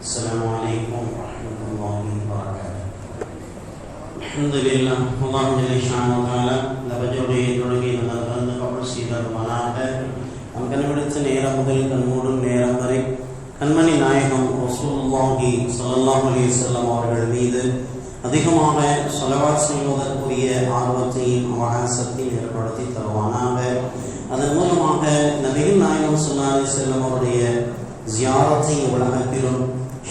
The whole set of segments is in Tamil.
السلام عليكم ورحمة الله وبركاته الحمد لله الله جل شانه وتعالى ലഭജോടെ തുടങ്ങി നടന്ന് കബർ ചെയ്തതുമാനാട്ടെ നമുക്ക് ഇവിടുത്തെ നേരം മുതൽ കൺമൂടും നേരം വരെ கண்மணி நாயகம் ரசூல்லாஹி சல்லாஹ் அலிசல்லாம் அவர்கள் மீது அதிகமாக சொலவாட் செய்வதற்குரிய ஆர்வத்தையும் அவகாசத்தையும் ஏற்படுத்தி தருவானாக அதன் மூலமாக நபிகள் நாயகம் சொல்லாரி செல்லம் அவருடைய ஜியாரத்தை உலகத்திலும்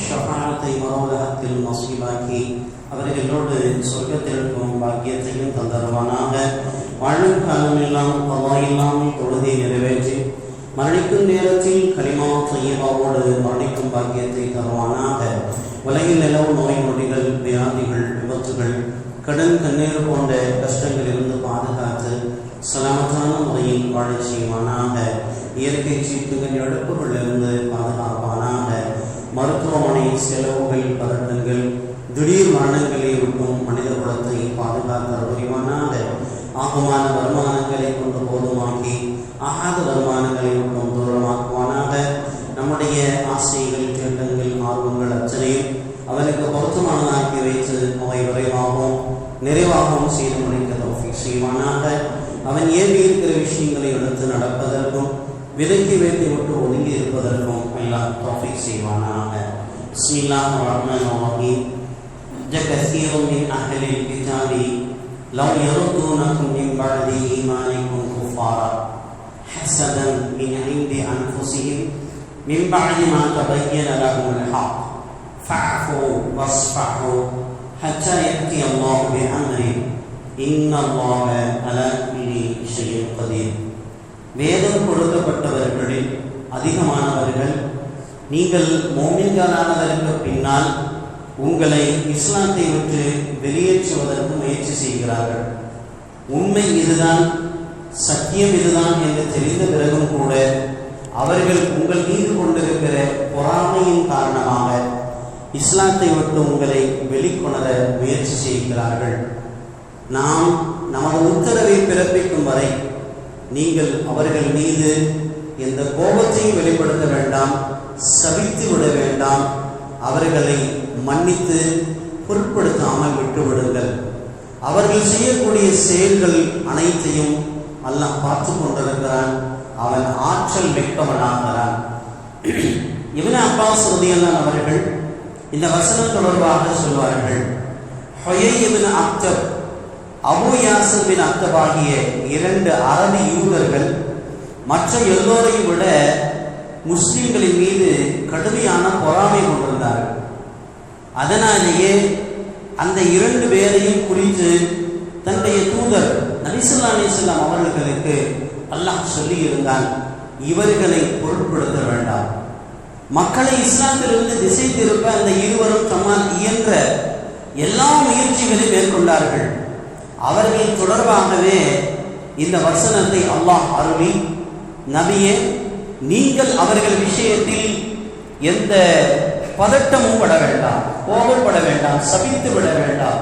ஷஃபாத்தை உலகத்திலும் நசீபாக்கி அவர்களோடு சொர்க்கத்திற்கும் பாக்கியத்தையும் தந்தருவானாக. வாழும் காலமெல்லாம் பவா இல்லாமல் தொழுதை நிறைவேற்றி மரணிக்கும் நேரத்தில் கலிமா தையபாவோடு மரணிக்கும் பாக்கியத்தை தருவானாக. உலகில் நிலவும் நோய் நொடிகள் வியாதிகள் விபத்துகள் கடன் கண்ணீர் போன்ற கஷ்டங்களிலிருந்து பாதுகாத்து சலாமத்தான முறையில் வாழச் செய்வானாக. இயற்கை சீட்டுகள் இழப்புகளிலிருந்து பாதுகாப்பானாக. மருத்துவமனை செலவுகள் பதட்டங்கள் திடீர் மரணங்களை விட்டும் மனித குலத்தை பாதுகாக்க புரிவானாக ஆகுமான வருமானங்களை கொண்டு போதுமாக்கி ஆகாத வருமானங்களை விட்டும் தூரமாக்குவானாக நம்முடைய ஆசைகள் திட்டங்கள் ஆர்வங்கள் அச்சனையும் அவனுக்கு பொருத்தமானதாக்கி வைத்து அவை விரைவாகவும் நிறைவாகவும் செய்து முடிக்க செய்வானாக. அவன் ஏறி இருக்கிற விஷயங்களை எடுத்து நடப்பதற்கும் விலக்கி வைத்து விட்டு ஒதுங்கி இருப்பதற்கும் எல்லாம் தௌஃபீக் செய்வானாக பிஸ்மில்லாஹ் ரஹ்மான் ரஹீம் كثير من أهل الكتاب لو يردونكم من بعد إيمانكم كفارا حسدا من عند أنفسهم من بعد ما تبين لهم الحق فاعفوا واصفحوا حتى يأتي الله بأمره إن الله على பகுதியில் வேதம் கொடுக்கப்பட்டவர்களில் அதிகமானவர்கள் நீங்கள் மோமின்களானதற்கு பின்னால் உங்களை இஸ்லாத்தை விட்டு வெளியேற்றுவதற்கு முயற்சி செய்கிறார்கள். உண்மை இதுதான் சத்தியம் இதுதான் என்று தெரிந்த பிறகும் கூட அவர்கள் உங்கள் மீது கொண்டிருக்கிற பொறாமையின் காரணமாக இஸ்லாத்தை விட்டு உங்களை வெளிக்கொணர முயற்சி செய்கிறார்கள். நாம் நமது உத்தரவை பிறப்பிக்கும் வரை நீங்கள் அவர்கள் மீது எந்த கோபத்தையும் வெளிப்படுத்த வேண்டாம் சபித்து விட வேண்டாம். அவர்களை மன்னித்து பொருட்படுத்தாமல் விட்டுவிடுங்கள். அவர்கள் செய்யக்கூடிய செயல்கள் அனைத்தையும் அல்லாஹ் பார்த்து கொண்டிருக்கிறான். அவன் ஆற்றல் மிக்கவனாகிறான். இவன அப்பாஸ் உதயல்லான் அவர்கள் இந்த வசனம் தொடர்பாக சொல்வார்கள் ஹொயை இவன் அக்தப் அபு யாசர் பின் இரண்டு அரபி யூதர்கள் மற்ற எல்லோரையும் விட முஸ்லிம்களின் மீது கடுமையான பொறாமை கொண்டிருந்தார்கள். அதனாலேயே அந்த இரண்டு பேரையும் குறித்து தன்னுடைய தூதர் நபிசுல்லா அலிஸ்லாம் அவர்களுக்கு அல்லாஹ் சொல்லி இருந்தான் இவர்களை பொருட்படுத்த வேண்டாம். மக்களை இஸ்லாத்திலிருந்து திசை திருப்ப அந்த இருவரும் தம்மால் இயன்ற எல்லா முயற்சிகளையும் மேற்கொண்டார்கள். அவர்கள் தொடர்பாகவே இந்த வசனத்தை அல்லாஹ் அருளி நபியே நீங்கள் அவர்கள் விஷயத்தில் எந்த பதட்டமும் பட வேண்டாம் கோபப்பட வேண்டாம் சபித்து விட வேண்டாம்.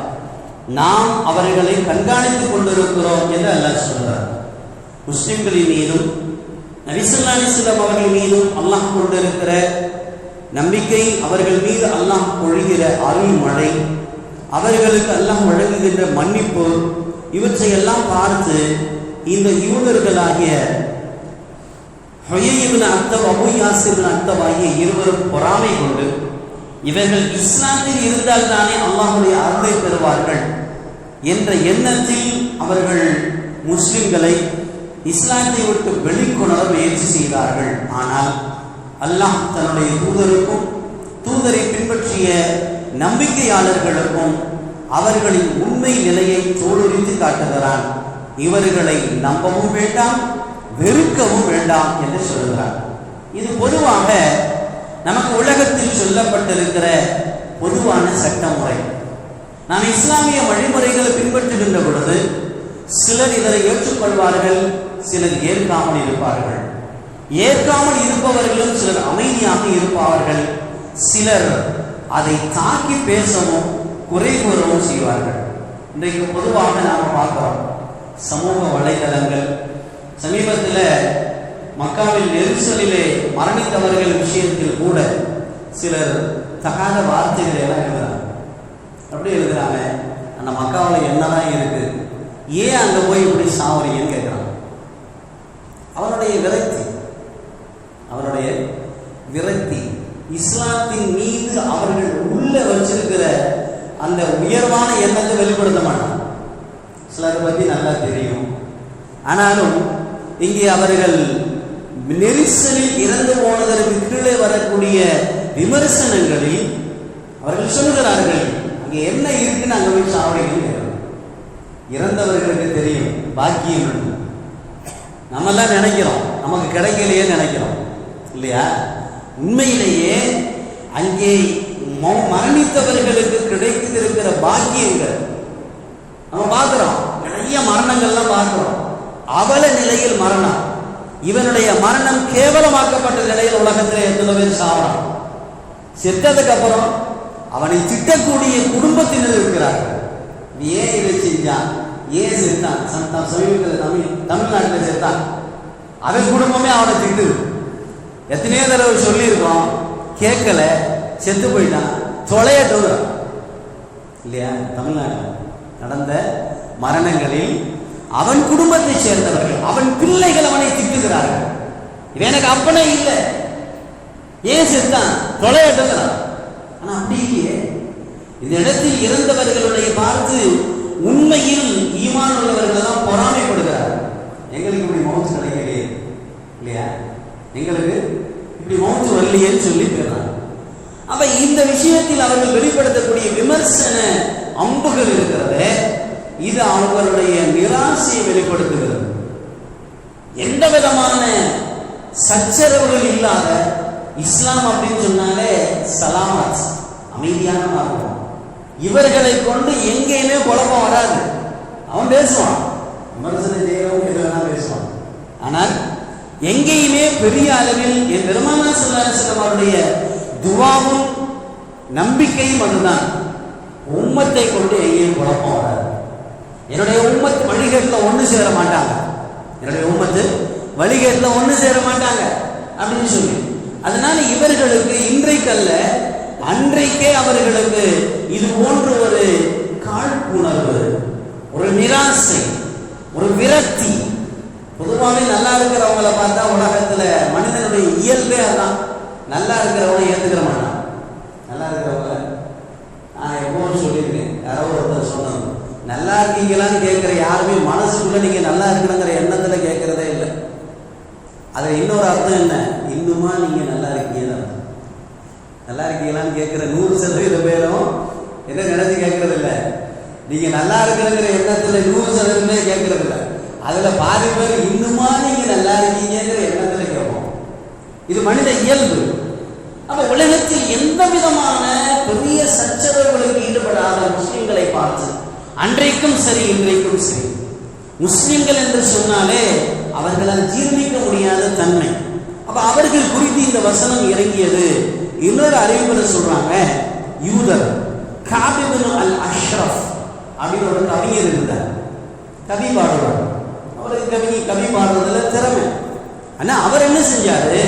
நாம் அவர்களை கண்காணித்துக் கொண்டிருக்கிறோம் என்று அல்லாஹ் சொல்றார். முஸ்லிம்களின் மீதும் நபிசுல்லா அலிஸ்லாம் அவர்கள் மீதும் அல்லாஹ் கொண்டிருக்கிற நம்பிக்கை அவர்கள் மீது அல்லாஹ் பொழிகிற அருள் மழை. அவர்களுக்கு எல்லாம் வழங்குகின்ற மன்னிப்பு இவற்றையெல்லாம் பார்த்து இந்த யூதர்களாகிய ஹொய்யிபின் அர்த்தம் அபு யாசிபின் அர்த்தம் ஆகிய இருவரும் பொறாமை கொண்டு இவர்கள் இஸ்லாத்தில் இருந்தால் தானே அல்லாஹுடைய அருளை பெறுவார்கள் என்ற எண்ணத்தில் அவர்கள் முஸ்லிம்களை இஸ்லாத்தை விட்டு வெளிக்கொணர முயற்சி செய்தார்கள். ஆனால் அல்லாஹ் தன்னுடைய தூதருக்கும் தூதரை பின்பற்றிய நம்பிக்கையாளர்களுக்கும் அவர்களின் உண்மை நிலையை தோலுரித்து காட்டுகிறான். இவர்களை நம்பவும் வேண்டாம் வெறுக்கவும் வேண்டாம் என்று சொல்கிறார் இது பொதுவாக நமக்கு உலகத்தில் சொல்லப்பட்டிருக்கிற பொதுவான சட்ட முறை நாம் இஸ்லாமிய வழிமுறைகளை பின்பற்றுகின்ற பொழுது சிலர் இதனை ஏற்றுக்கொள்வார்கள் சிலர் ஏற்காமல் இருப்பார்கள். ஏற்காமல் இருப்பவர்களும் சிலர் அமைதியாக இருப்பார்கள். சிலர் அதை தாக்கி பேசவும் குறை கூறவும் செய்வார்கள். இன்றைக்கு பொதுவாக நாம் பார்க்கிறோம். சமூக வலைதளங்கள் சமீபத்தில் மக்காவில் நெரிசலிலே மரணித்தவர்கள் விஷயத்தில் கூட சிலர் தகாத வார்த்தைகளை எல்லாம் எழுதுறாங்க. அப்படி எழுதுறாங்க. அந்த மக்காவில் என்னதான் இருக்கு? ஏன் அங்கே போய் இப்படி சாவறீங்கன்னு கேட்குறாங்க அவருடைய விரக்தி அவருடைய விரக்தி இஸ்லாத்தின் மீது அவர்கள் உள்ள வச்சிருக்கிற அந்த உயர்வான எண்ணத்தை வெளிப்படுத்த மாட்டாங்க. சிலரை பற்றி நல்லா தெரியும். ஆனாலும் இங்கே அவர்கள் நெரிசலில் இறந்து போனதற்கு கீழே வரக்கூடிய விமர்சனங்களில் அவர்கள் சொல்கிறார்கள் அங்கே என்ன இருக்குன்னு அங்கே போய் சாவடிங்கன்னு இறந்தவர்களுக்கு தெரியும் பாக்கியம் நம்மெல்லாம் நினைக்கிறோம் நமக்கு கிடைக்கலையே நினைக்கிறோம். இல்லையா? உண்மையிலேயே அங்கே மரணித்தவர்களுக்கு கிடைத்திருக்கிற பாக்கியங்கள். நம்ம பார்க்கிறோம். நிறைய மரணங்கள்லாம் பார்க்கிறோம். அவல நிலையில் மரணம். இவனுடைய மரணம் கேவலமாக்கப்பட்ட நிலையில் உலகத்தில் எத்தனை பேர் சாவறான்? செத்ததுக்கு அப்புறம் அவனை திட்டக்கூடிய குடும்பத்தினர் இருக்கிறார்கள். நீ ஏன் இதை செஞ்சான்? ஏன் செத்தான்? சமீபத்தில் தமிழ் தமிழ்நாட்டில் செத்தான். அவன் குடும்பமே அவனை திட்டுது. எத்தனையோ தடவை சொல்லியிருக்கோம் கேட்கல செத்து போயிட்டான். தொலைய தொழுறான் இல்லையா? தமிழ்நாட்டில் நடந்த மரணங்களில் அவன் குடும்பத்தை சேர்ந்தவர்கள் அவன் பிள்ளைகள் அவனை திட்டுகிறார்கள். இது எனக்கு அப்பனே இல்லை. ஏன் செத்தான்? தொலையட்டுங்கிறான் ஆனால் அப்படி இல்லையே. இந்த இடத்தில் இறந்தவர்களுடைய பார்த்து உண்மையில் ஈமான் உள்ளவர்கள் தான் பொறாமைப்படுகிறார் எங்களுக்கு இப்படி மௌத்து கிடைக்கலையே இல்லையா? எங்களுக்கு இப்படி மௌத்து வரலையேன்னு சொல்லி போயிடறாங்க அப்ப இந்த விஷயத்தில் அவர்கள் வெளிப்படுத்தக்கூடிய விமர்சன அம்புகள் இருக்கிறது இது அவர்களுடைய நிராசையை வெளிப்படுத்துகிறது. எந்த விதமான சச்சரவுகள் இல்லாத இஸ்லாம் அப்படின்னு சொன்னாலே சலாமத் அமைதியான மார்க்கம். இவர்களை கொண்டு எங்கேயுமே குழப்பம் வராது. அவன் பேசுவான். விமர்சனம் செய்யறவங்க பேசுவான். ஆனால் எங்கேயுமே பெரிய அளவில் என் பெருமானா செல்லம் அவருடைய துவாவும் நம்பிக்கையும் அதுதான். உம்மத்தை கொண்டு எங்கேயும் குழப்பம் வராது. என்னுடைய உம்மத்து வழிகேட்டில் ஒன்று சேர மாட்டாங்க. என்னுடைய உம்மத்து வழிகேட்டில் ஒன்று சேர மாட்டாங்க. அப்படின்னு சொல்லி. அதனால இவர்களுக்கு இன்றைக்கல்ல அன்றைக்கே அவர்களுக்கு இது போன்ற ஒரு காழ்ப்புணர்வு ஒரு நிராசை ஒரு விரக்தி பொதுவாகவே நல்லா இருக்கிறவங்கள பார்த்தா உலகத்துல மனிதனுடைய இயல்பே அதான். நல்லா இருக்கிறவங்க ஏத்துக்கிற மாட்டான் நல்லா இருக்கிறவங்கள நான் எப்பவும் சொல்லியிருக்கேன். யாரோ ஒருத்தர் சொன்னாங்க நல்லா இருக்கீங்களான்னு கேட்குற யாருமே மனசுக்குள்ள நீங்க நல்லா இருக்கணுங்கிற எண்ணத்துல கேட்கறதே இல்லை. அதுல இன்னொரு அர்த்தம் என்ன? இன்னுமா நீங்க நல்லா இருக்கீங்க நல்லா இருக்கீங்களான்னு கேட்கிற நூறு சதவீத பேரும் என்ன நினைச்சு கேட்கறது இல்லை நீங்க நல்லா இருக்கிறங்கிற எண்ணத்துல நூறு சதவீதமே கேட்கறது இல்லை அதுல பாதி பேர் இன்னுமா நீங்க நல்லா இருக்கீங்கன்ற எண்ணத்துல கேட்போம். இது மனித இயல்பு. அப்ப உலகத்தில் எந்த விதமான பெரிய சச்சரவுகளுக்கு ஈடுபடாத முஸ்லிம்களை பார்த்து அன்றைக்கும் சரி இன்றைக்கும் சரி. முஸ்லிம்கள் என்று சொன்னாலே அவர்களால் ஜீர்ணிக்க முடியாத தன்மை. அப்ப அவர்கள் குறித்து இந்த வசனம் இறங்கியது. இன்னொரு அறிவிப்பில் சொல்றாங்க. யூதர் காபிபுன் அல் அஷ்ரஃப் அப்படின்னு ஒரு கவிஞர் இருந்தார். கவி பாடுவார் அவருக்கு கவி கவி பாடுறதுல திறமை. ஆனா அவர் என்ன செஞ்சாரு?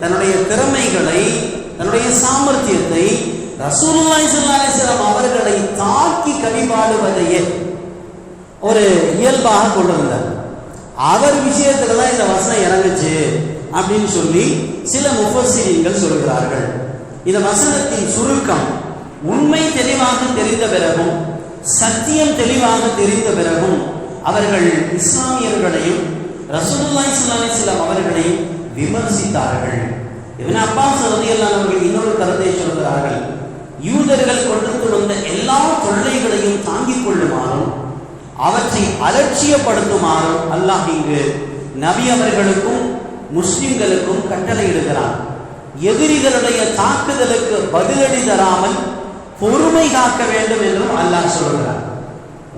தன்னுடைய திறமைகளை தன்னுடைய சாமர்த்தியத்தை ரசூலுல்லாஹி ஸல்லல்லாஹு அவர்களை தாக்கி கவி பாடுவதையே ஒரு இயல்பாக கொண்டு வந்தார். அவர் விஷயத்துல தான் இந்த வசனம் இறங்குச்சு அப்படின்னு சொல்லி சில முஃபஸ்ஸிரீன்கள் சொல்கிறார்கள். இந்த வசனத்தின் சுருக்கம் உண்மை தெளிவாக தெரிந்த பிறகும் சத்தியம் தெளிவாக தெரிந்த பிறகும் அவர்கள் இஸ்லாமியர்களையும் ரசூலுல்லாஹி ஸல்லல்லாஹு அலைஹி அவர்களையும் விமர்சித்தார்கள். இவன் அப்பாஸ் ரலியல்லாஹு அவர்கள் இன்னொரு கருத்தை சொல்கிறார்கள். யூதர்கள் கொண்டு வந்த எல்லா தொல்லைகளையும் தாங்கிக் கொள்ளுமாறும் அவற்றை அலட்சியப்படுத்துமாறும் அல்லாஹ் இங்கு நபி அவர்களுக்கும் முஸ்லிம்களுக்கும் கட்டளையிடுகிறான். எதிரிகளுடைய தாக்குதலுக்கு பதிலடி தராமல் பொறுமை காக்க வேண்டும் என்றும் அல்லாஹ் சொல்கிறார்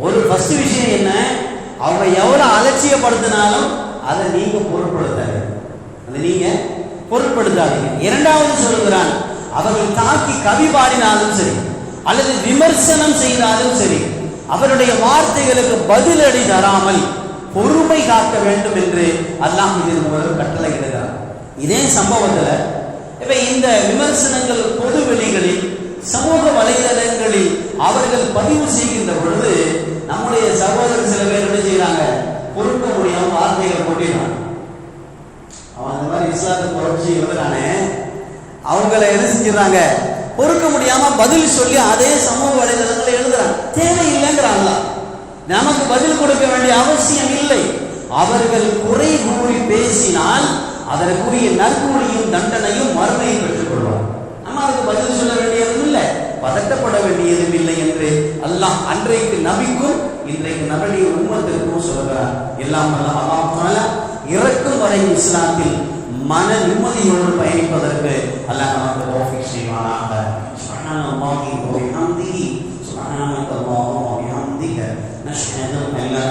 ஒரு ஃபர்ஸ்ட் விஷயம் என்ன? அவங்க எவ்வளவு அலட்சியப்படுத்தினாலும் அதை நீங்க பொருட்படுத்தாது அதை நீங்க பொருட்படுத்தாதீங்க. இரண்டாவது சொல்கிறான் அவர்கள் தாக்கி கவி பாடினாலும் சரி அல்லது விமர்சனம் செய்தாலும் சரி அவருடைய வார்த்தைகளுக்கு பதிலடி தராமல் பொறுமை காக்க வேண்டும் என்று அல்லாஹ் இதன் மூலம் கட்டளையிடுகிறார் இதே சம்பவத்தில் இப்ப இந்த விமர்சனங்கள் பொது வெளிகளில் சமூக வலைதளங்களில் அவர்கள் பதிவு செய்கின்ற பொழுது நம்முடைய சகோதரர் சில பேர் என்ன செய்யறாங்க பொறுக்க முடியாம வார்த்தைகள் கொட்டிடுறாங்க. அவன் அந்த மாதிரி இஸ்லாத்தை புரட்சி எழுதுறானே அவங்கள என்ன செஞ்சிடறாங்க? பொறுக்க முடியாம பதில் சொல்லி அதே சமூக வலைதளங்களை எழுதுறான் தேவையில்லைங்கிறாங்களா? நமக்கு பதில் கொடுக்க வேண்டிய அவசியம் இல்லை. அவர்கள் குறை கூறி பேசினால் அதற்குரிய நற்கூலியும் தண்டனையும் மறுமையும் பெற்றுக் கொள்வார் நம்ம அதுக்கு பதில் சொல்ல வேண்டிய பதட்டப்பட வேண்டியதும் இல்லை என்று அல்லாஹ் அன்றைக்கு நபிக்கும் இன்றைக்கு நபடி உண்மத்திற்கும் சொல்கிறார். எல்லாம் அல்லாஹால இறக்கும் வரை இஸ்லாத்தில் மன நிம்மதியோடு பயணிப்பதற்கு அல்லாஹ் நமக்கு தௌஃபிக் செய்வானாக. சுப்ஹானல்லாஹி வ பிஹம்திஹி சுப்ஹானல்லாஹி வ பிஹம்திஹி. நஷ்ஹது அன் லா